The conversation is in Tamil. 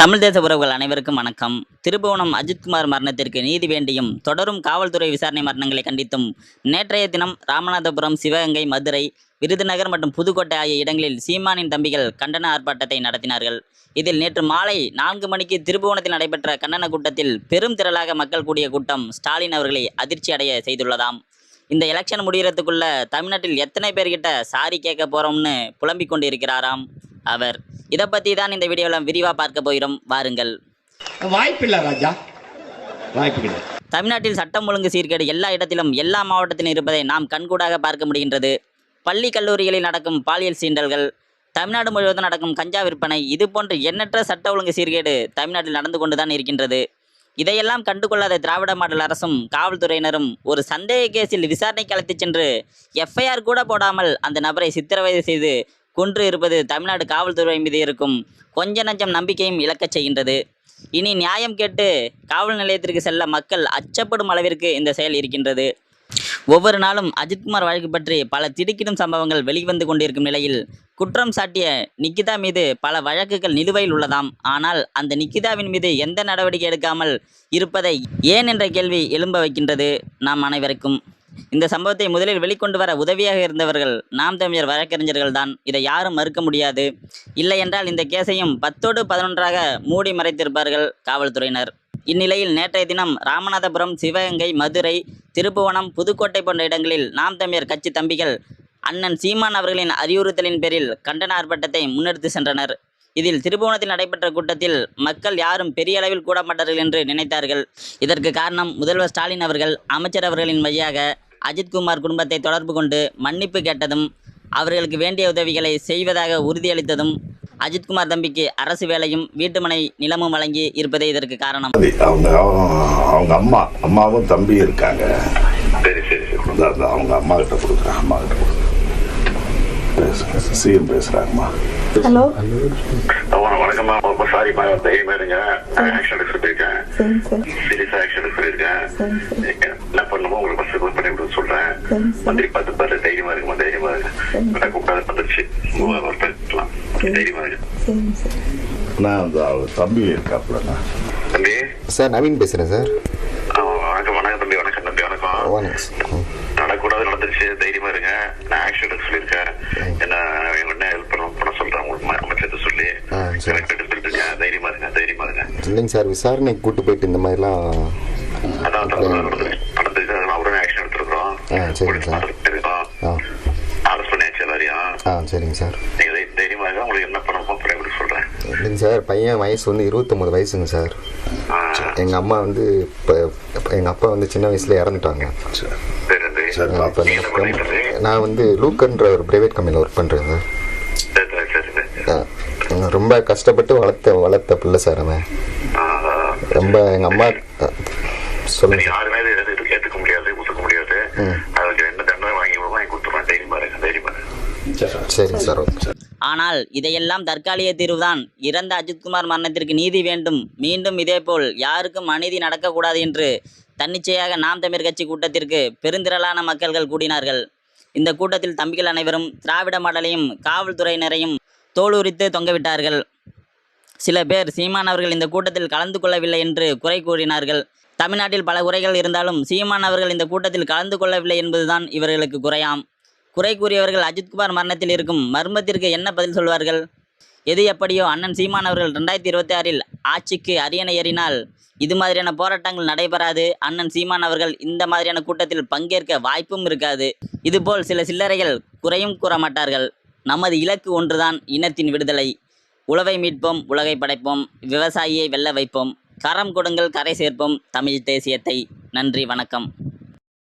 தமிழ் தேச உறவுகள் அனைவருக்கும் வணக்கம். திருபுவனம் அஜித்குமார் மரணத்திற்கு நீதி வேண்டியும் தொடரும் காவல்துறை விசாரணை மரணங்களை கண்டித்தும் நேற்றைய தினம் ராமநாதபுரம் சிவகங்கை மதுரை விருதுநகர் மற்றும் புதுக்கோட்டை ஆகிய இடங்களில் சீமானின் தம்பிகள் கண்டன ஆர்ப்பாட்டத்தை நடத்தினார்கள். இதில் நேற்று மாலை நான்கு மணிக்கு திருபுவனத்தில் நடைபெற்ற கண்டன கூட்டத்தில் பெரும் திரளாக மக்கள் கூடிய கூட்டம் ஸ்டாலின் அவர்களை அதிர்ச்சி அடைய செய்துள்ளதாம். இந்த எலெக்ஷன் முடிகிறதுக்குள்ள தமிழ்நாட்டில் எத்தனை பேர்கிட்ட சாரி கேட்க போறோம்னு புலம்பிக் கொண்டு இருக்கிறாராம் அவர். இதை பற்றி தான் இந்த வீடியோவில் விரிவாக பார்க்க போகிறோம். வாருங்கள். வாய்ப்பில்லை ராஜா. வாய்ப்பு கிடையாது தமிழ்நாட்டில் சட்டம் ஒழுங்கு சீர்கேடு எல்லா இடத்திலும் எல்லா மாவட்டத்திலும் இருப்பதை நாம் கண்கூடாக பார்க்க முடிகின்றது. பள்ளி கல்லூரிகளில் நடக்கும் பாலியல் சீண்டல்கள் தமிழ்நாடு முழுவதும் நடக்கும் கஞ்சா விற்பனை இது போன்ற எண்ணற்ற சட்ட ஒழுங்கு சீர்கேடு தமிழ்நாட்டில் நடந்து கொண்டுதான் இருக்கின்றது. இதையெல்லாம் கண்டுகொள்ளாத திராவிட மாடல் அரசும் காவல்துறையினரும் ஒரு சந்தேக கேஸில் விசாரணைக்கு அழைத்துச் சென்று எஃப்ஐஆர் கூட போடாமல் அந்த நபரை சித்திரவதை செய்து கொன்று இருப்பது தமிழ்நாடு காவல்துறை மீது இருக்கும் கொஞ்ச நஞ்சம் நம்பிக்கையும் இழக்கச் செய்கின்றது. இனி நியாயம் கேட்டு காவல் நிலையத்திற்கு செல்ல மக்கள் அச்சப்படும் அளவிற்கு இந்த செயல் இருக்கின்றது. ஒவ்வொரு நாளும் அஜித்குமார் வழக்கு பற்றி பல திடுக்கிடும் சம்பவங்கள் வெளிவந்து கொண்டிருக்கும் நிலையில் குற்றம் சாட்டிய நிக்கிதா மீது பல வழக்குகள் நிலுவையில் உள்ளதாம். ஆனால் அந்த நிக்கிதாவின் மீது எந்த நடவடிக்கை எடுக்காமல் இருப்பதை ஏன் என்ற கேள்வி எழும்ப வைக்கின்றது. நாம் அனைவருக்கும் இந்த சம்பவத்தை முதலில் வெளிக்கொண்டு வர உதவியாக இருந்தவர்கள் நாம் தமிழர் வழக்கறிஞர்கள் தான் இதை யாரும் மறுக்க முடியாது. இல்லை என்றால் இந்த கேஸையும் பத்தோடு பதினொன்றாக மூடி மறைத்திருப்பார்கள் காவல்துறையினர். இந்நிலையில் நேற்றைய தினம் ராமநாதபுரம் சிவகங்கை மதுரை திருப்புவனம் புதுக்கோட்டை போன்ற இடங்களில் நாம் தமிழர் கட்சி தம்பிகள் அண்ணன் சீமான் அவர்களின் அறிவுறுத்தலின் பேரில் கண்டன ஆர்ப்பாட்டத்தை முன்னெடுத்து சென்றனர். இதில் திருப்புவனத்தில் நடைபெற்ற கூட்டத்தில் மக்கள் யாரும் பெரிய அளவில் கூட மாட்டார்கள் என்று நினைத்தார்கள். இதற்கு காரணம் முதல்வர் ஸ்டாலின் அவர்கள் அமைச்சர் அவர்களின் வழியாக அஜித்குமார் குடும்பத்தை தொடர்பு கொண்டு மன்னிப்பு கேட்டதும் அவர்களுக்கு வேண்டிய உதவிகளை செய்வதாக உறுதியளித்ததும் அஜித்குமார் தம்பிக்கு அரசு வேலையும் வீட்டுமனை நிலமும் வழங்கி இருப்பதே இதற்கு காரணம். அவங்க அவங்க அம்மா அம்மாவும் தம்பி இருக்காங்க. அவங்க அம்மா கிட்ட கொடுக்குறேன். அம்மா கிட்ட கொடுக்குறேன் சிஎம் பேசுறாங்கம்மா ஹலோ. அவன வணக்கம்மா. ரொம்ப சாரிம்மா தைரியமா இருங்க ஆக்ஷன் சரி சார். சீரியஸா ஆக்ஷன் சார் என்ன பண்ணுமோ உங்களுக்கு பண்ணி விட சொல்றேன். மந்திரி பார்த்து பார்த்து தைரியமா இருக்குமா தைரியமா இருக்கு வந்துருச்சு பேசலாம் தைரியமா இருக்கு நான் அந்த தம்பி இருக்காப்புலண்ணா. தம்பி? சார் நவீன் பேசுகிறேன் சார். வணக்கம் வணக்கம் தம்பி வணக்கம் தம்பி வணக்கம். நடக்கூடாது நடந்துருச்சு. தைரியமா இருங்க. நான் ஆக்ஷன் எடுக்க சொல்லியிருக்கேன் என்ன என்ன ஹெல்ப் பண்ண பண்ண சொல்றேன் உங்களுக்கு அமைச்சர் சொல்லி ஆ, சரி. கரெக்ட் எடுத்துட்டு இருக்கேன் தைரியமா இருங்க தைரியமா இருங்க இல்லைங்க சார் விசாரணைக்கு கூட்டு போயிட்டு இந்த மாதிரிலாம் அதான் அவருமே ஆக்ஷன் எடுத்துருக்கோம் ஆ, சரிங்க சார். அரெஸ்ட் பண்ணியாச்சு எல்லாரையும். ஆ சரிங்க சார். நீங்க தை- தைரியமா இருங்க உங்களுக்கு என்ன பண்ணணுமோ அப்புறம் எப்படி சொல்றேன். இல்லைங்க சார் பையன் வயசு வந்து இருபத்தொம்பது வயசுங்க சார். எங்கள் அம்மா வந்து இப்போ எங்கள் அப்பா வந்து சின்ன வயசில் இறந்துட்டாங்க? நான் வந்து லூக்கன்ற ஒரு ப்ரைவேட் கம்பெனியில் ஒர்க் பண்ணுறேன் சார். ரொம்ப கஷ்டப்பட்டு வளர்த்த வளர்த்த பிள்ளை சார் அவன். ரொம்ப எங்கள் அம்மா சொல்லுங்க சார். யாருமே ஏத்துக்க முடியாது ஒத்துக்க முடியாது. அதுக்கு என்ன தண்டனை வாங்கி விடுவோம் வாங்கி கொடுத்துருவேன் தைரியமா இருங்க தைரியமா சார் ஓகே. ஆனால் இதையெல்லாம் தற்காலிக தீர்வுதான். இறந்த அஜித்குமார் மரணத்திற்கு நீதி வேண்டும். மீண்டும் இதேபோல் யாருக்கும் அநீதி நடக்கக்கூடாது என்று தன்னிச்சையாக நாம் தமிழர் கட்சி கூட்டத்திற்கு பெருந்திரளான மக்கள்கள் கூடினார்கள். இந்த கூட்டத்தில் தம்பிகள் அனைவரும் திராவிட மாடலையும் காவல்துறையினரையும் தோலுரித்து தொங்கவிட்டார்கள். சில பேர் சீமான் அவர்கள் இந்த கூட்டத்தில் கலந்து கொள்ளவில்லை என்று குறை கூறினார்கள். தமிழ்நாட்டில் பல குறைகள் இருந்தாலும் சீமான் அவர்கள் இந்த கூட்டத்தில் கலந்து கொள்ளவில்லை என்பதுதான் இவர்களுக்கு குறையாம். குறை கூறியவர்கள் அஜித்குமார் மரணத்தில் இருக்கும் மர்மத்திற்கு என்ன பதில் சொல்வார்கள்? எது எப்படியோ அண்ணன் சீமான் அவர்கள் ரெண்டாயிரத்தி இருபத்தி ஆறில் ஆட்சிக்கு அரியணை ஏறினால் இது மாதிரியான போராட்டங்கள் நடைபெறாது. அண்ணன் சீமான் அவர்கள் இந்த மாதிரியான கூட்டத்தில் பங்கேற்க வாய்ப்பும் இருக்காது. இதுபோல் சில சில்லறைகள் குறையும் கூற மாட்டார்கள் நமது இலக்கு ஒன்றுதான் இனத்தின் விடுதலை. உழவை மீட்போம் உலகை படைப்போம் விவசாயியை வெல்ல வைப்போம். கரம் கொடுங்கள் கரை சேர்ப்போம் தமிழ் தேசியத்தை. நன்றி வணக்கம்.